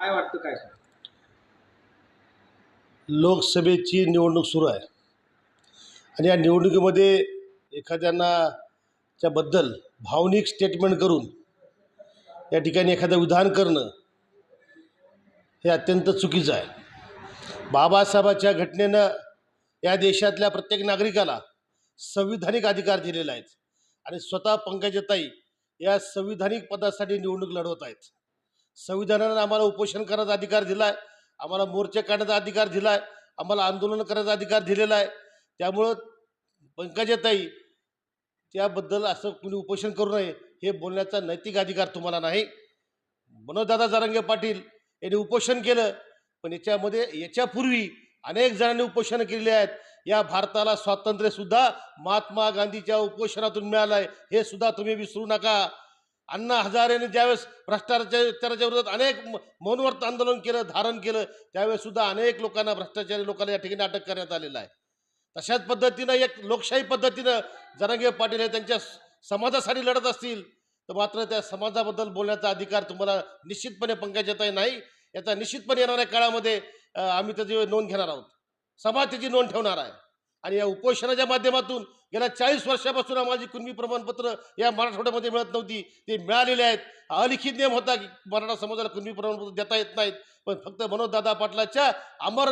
काय वाटतं काय लोकसभेची निवडणूक सुरू आहे. आणि या निवडणुकीमध्ये एखाद्यांना त्याबद्दल भावनिक स्टेटमेंट करून या ठिकाणी एखादं विधान करणं हे अत्यंत चुकीचं आहे. बाबासाहेबाच्या घटनेनं या देशातल्या प्रत्येक नागरिकाला संविधानिक अधिकार दिलेला आहेत आणि स्वतः पंकजताई या संविधानिक पदासाठी निवडणूक लढवत आहेत. संविधानानं आम्हाला उपोषण करण्याचा अधिकार दिला आहे आम्हाला मोर्चे काढण्याचा अधिकार दिला आहे आम्हाला आंदोलन करण्याचा अधिकार दिलेला आहे. त्यामुळं पंकजाताई त्याबद्दल असं कुणी उपोषण करू नये हे बोलण्याचा नैतिक अधिकार तुम्हाला नाही. मनोजदादा जारंगे पाटील यांनी उपोषण केलं पण याच्यामध्ये याच्यापूर्वी अनेक जणांनी उपोषणं केलेली आहेत. या भारताला स्वातंत्र्यसुद्धा महात्मा गांधीच्या उपोषणातून मिळालं आहे हे सुद्धा तुम्ही विसरू नका. अण्णा हजारेने ज्यावेळेस भ्रष्टाचाराच्या विरोधात अनेक मौनवर्त आंदोलन केलं धारण केलं त्यावेळेस सुद्धा अनेक लोकांना भ्रष्टाचारी लोकांना या ठिकाणी अटक करण्यात आलेलं आहे. तशाच पद्धतीनं एक लोकशाही पद्धतीनं जरांगे पाटील हे त्यांच्या समाजासाठी लढत असतील तर मात्र त्या समाजाबद्दल बोलण्याचा अधिकार तुम्हाला निश्चितपणे पंकजाताई नाही. याचा निश्चितपणे येणाऱ्या काळामध्ये आम्ही त्याची नोंद घेणार आहोत. समाज त्याची नोंद ठेवणार आहे. आणि या उपोषणाच्या माध्यमातून गेल्या चाळीस वर्षापासून आम्हाला कुणबी प्रमाणपत्र या मराठवाड्यामध्ये मिळत नव्हती ते मिळालेले आहेत. अलिखित नियम होता की मराठा समाजाला कुणबी प्रमाणपत्र देता येत नाहीत. पण फक्त मनोजदादा पाटलाच्या अमर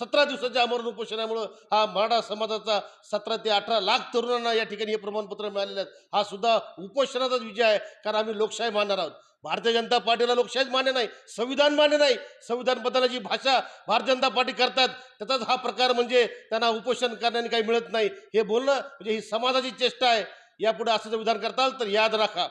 सतरा दिवसाच्या अमरण उपोषणामुळं हा मराठा समाजाचा सतरा ते अठरा लाख तरुणांना या ठिकाणी हे प्रमाणपत्र मिळालेले आहेत. हा सुद्धा उपोषणाचाच विजय आहे कारण आम्ही लोकशाही मानणार आहोत. भारतीय जनता पार्टीला लोकशाहीच मान्य नाही संविधान मान्य नाही. संविधान बदलाची भाषा भारतीय जनता पार्टी करतात त्याचाच हा प्रकार म्हणजे त्यांना उपोषण करण्याने काही मिळत नाही. हे बोलणं म्हणजे ही समाजाची चेष्टा आहे. यापुढे असं जर विधान करताल तर याद राखा.